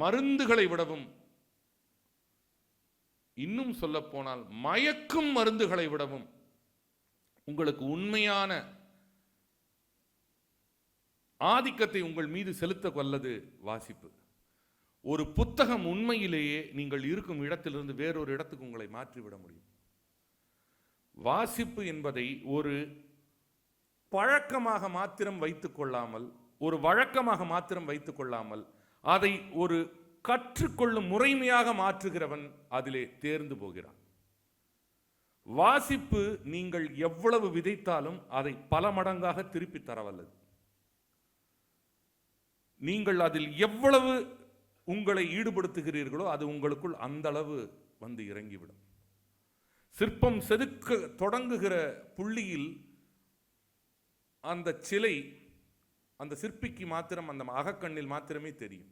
மருந்துகளை விடவும். இன்னும் சொல்ல போனால் மயக்கும் மருந்துகளை விடவும். உங்களுக்கு உண்மையான ஆதிக்கத்தை உங்கள் மீது செலுத்த வல்லது வாசிப்பு. ஒரு புத்தகம் உண்மையிலேயே நீங்கள் இருக்கும் இடத்திலிருந்து வேறொரு இடத்துக்கு உங்களை மாற்றிவிட முடியும். வாசிப்பு என்பதை ஒரு பழக்கமாக மாத்திரம் வைத்துக் கொள்ளாமல் ஒரு வழக்கமாக மாத்திரம் வைத்துக் கொள்ளாமல் அதை ஒரு கற்றுக்கொள்ளும் முறைமையாக மாற்றுகிறவன் அதிலே தேர்ந்து போகிறான். வாசிப்பு நீங்கள் எவ்வளவு விதைத்தாலும் அதை பல மடங்காக திருப்பி தரவல்லது. நீங்கள் அதில் எவ்வளவு உங்களை ஈடுபடுத்துகிறீர்களோ அது உங்களுக்குள் அந்த அளவு வந்து இறங்கிவிடும். சிற்பம் செதுக்க தொடங்குகிற புள்ளியில் அந்த சிலை அந்த சிற்பிக்கு மாத்திரம் அந்த அகக்கண்ணில் மாத்திரமே தெரியும்.